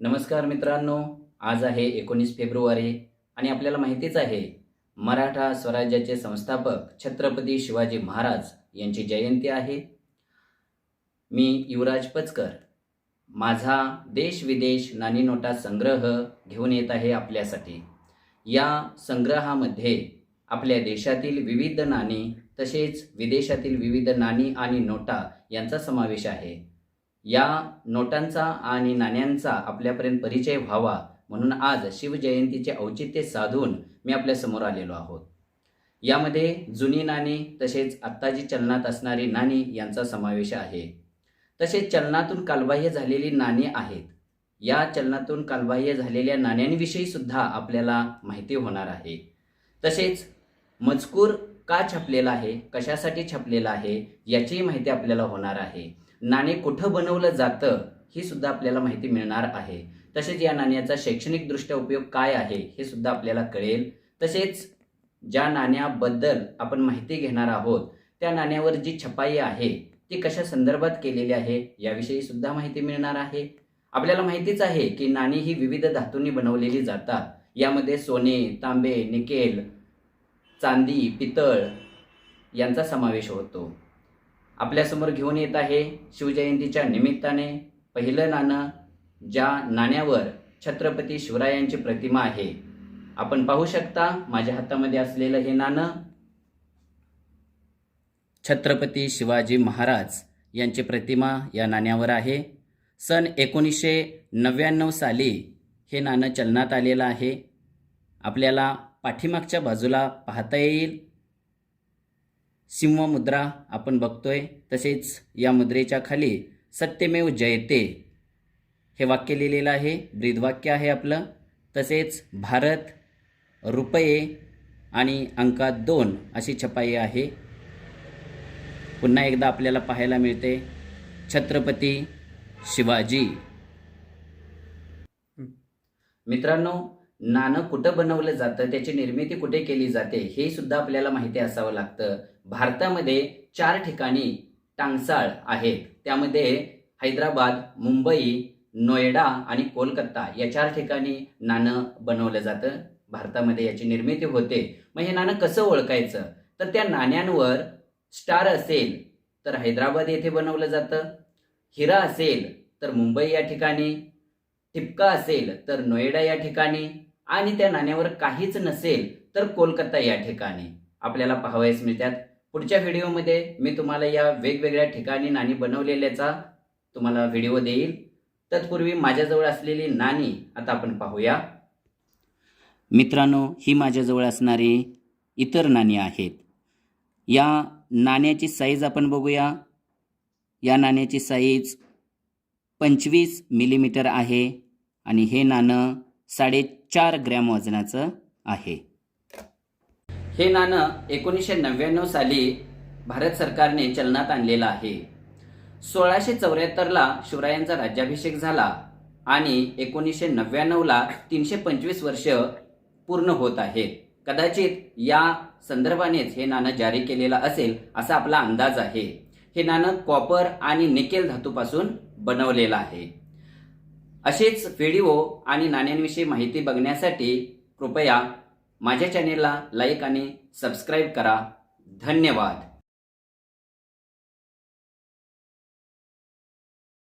नमस्कार मित्रांनो आज आहे एकोणीस फेब्रुवारी आणि आपल्याला माहितीच आहे मराठा स्वराज्याचे संस्थापक छत्रपती शिवाजी महाराज यांची जयंती आहे. मी युवराज पचकर माझा देश विदेश नाणी नोटा संग्रह घेऊन येत आहे आपल्यासाठी. या संग्रहामध्ये आपल्या देशातील विविध नाणी तसेच विदेशातील विविध नाणी आणि नोटा यांचा समावेश आहे. या नोटांचा आणि नाण्यांचा आपल्यापर्यंत परिचय व्हावा म्हणून आज शिवजयंतीचे औचित्य साधून मी आपल्यासमोर आलेलो आहोत. यामध्ये जुनी नाणी तसेच आत्ता जी चलनात असणारी नाणी यांचा समावेश आहे. तसेच चलनातून कालबाह्य झालेली नाणी आहेत. या चलनातून कालबाह्य झालेल्या नाण्यांविषयी सुद्धा आपल्याला माहिती होणार आहे. तसेच मजकूर का छापलेला आहे? कशासाठी छापलेला आहे? याचीही माहिती आपल्याला होणार आहे. नाणे कुठं बनवलं जातं ही सुद्धा आपल्याला माहिती मिळणार आहे. तसेच या नाण्याचा शैक्षणिकदृष्ट्या उपयोग काय आहे हे सुद्धा आपल्याला कळेल. तसेच ज्या नाण्याबद्दल आपण माहिती घेणार आहोत त्या नाण्यावर जी छपाई आहे ती कशा संदर्भात केलेली आहे याविषयी सुद्धा माहिती मिळणार आहे. आपल्याला माहितीच आहे की नाणी ही विविध धातूंनी बनवलेली जातात. यामध्ये सोने तांबे निकेल चांदी पितळ यांचा समावेश होतो. आपल्यासमोर घेऊन येत आहे शिवजयंतीच्या निमित्ताने. पहिलं नाणं ज्या नाण्यावर छत्रपती शिवरायांची प्रतिमा आहे. आपण पाहू शकता माझ्या हातामध्ये असलेलं हे नाणं छत्रपती शिवाजी महाराज यांची प्रतिमा या नाण्यावर आहे. सन एकोणीसशे नव्याण्णव साली हे नाणं चलनात आलेलं आहे. आपल्याला पाठीमागच्या बाजूला पाहता येईल. सिंहमुद्रा आपण बघतोय तसेच या मुद्रेच्या खाली सत्यमेव जयते हे वाक्य लिहिलेलं आहे ब्रीदवाक्य आहे आपलं. तसेच भारत रुपये आणि अंकात दोन अशी छपाई आहे. पुन्हा एकदा आपल्याला पाहायला मिळते छत्रपती शिवाजी. मित्रांनो नाणं कुठं बनवलं जातं त्याची निर्मिती कुठे केली जाते हे सुद्धा आपल्याला माहिती असावं लागतं. भारतामध्ये चार ठिकाणी टांगसाळ आहेत. त्यामध्ये हैदराबाद मुंबई नोएडा आणि कोलकाता या चार ठिकाणी नाणं बनवलं जातं. भारतामध्ये याची निर्मिती होते. मग हे नाणं कसं ओळखायचं? तर त्या नाण्यांवर स्टार असेल तर हैदराबाद येथे बनवलं जातं. हिरा असेल तर मुंबई या ठिकाणी. ठिपका असेल तर नोएडा या ठिकाणी. आणि त्या नाण्यावर काहीच नसेल तर कोलकाता या ठिकाणी. आपल्याला पाहावयास मिळतात. पुढच्या व्हिडिओमध्ये मी तुम्हाला या वेगवेगळ्या ठिकाणी नाणी बनवलेल्याचा तुम्हाला व्हिडिओ देईल. तत्पूर्वी माझ्याजवळ असलेली नाणी आता आपण पाहूया. मित्रांनो ही माझ्याजवळ असणारी इतर नाणी आहेत. या नाण्याची साईज आपण बघूया. या नाण्याची साईज पंचवीस मिलीमीटर आहे आणि हे नाणं साडेचार ग्रॅम वजनाचं आहे. हे नाणं एकोणीसशे नव्याण्णव साली भारत सरकारने चलनात आणलेलं आहे. सोळाशे चौऱ्याहत्तरला शिवरायांचा राज्याभिषेक झाला आणि एकोणीसशे नव्याण्णवला तीनशे पंचवीस वर्ष पूर्ण होत आहेत. कदाचित या संदर्भानेच हे नाणं जारी केलेलं असेल असा आपला अंदाज आहे. हे नाणं कॉपर आणि निकेल धातूपासून बनवलेलं आहे. असेच व्हिडिओ आणि नाण्यांविषयी माहिती बघण्यासाठी कृपया माझ्या चॅनेलला लाईक आणि सबस्क्राईब करा. धन्यवाद.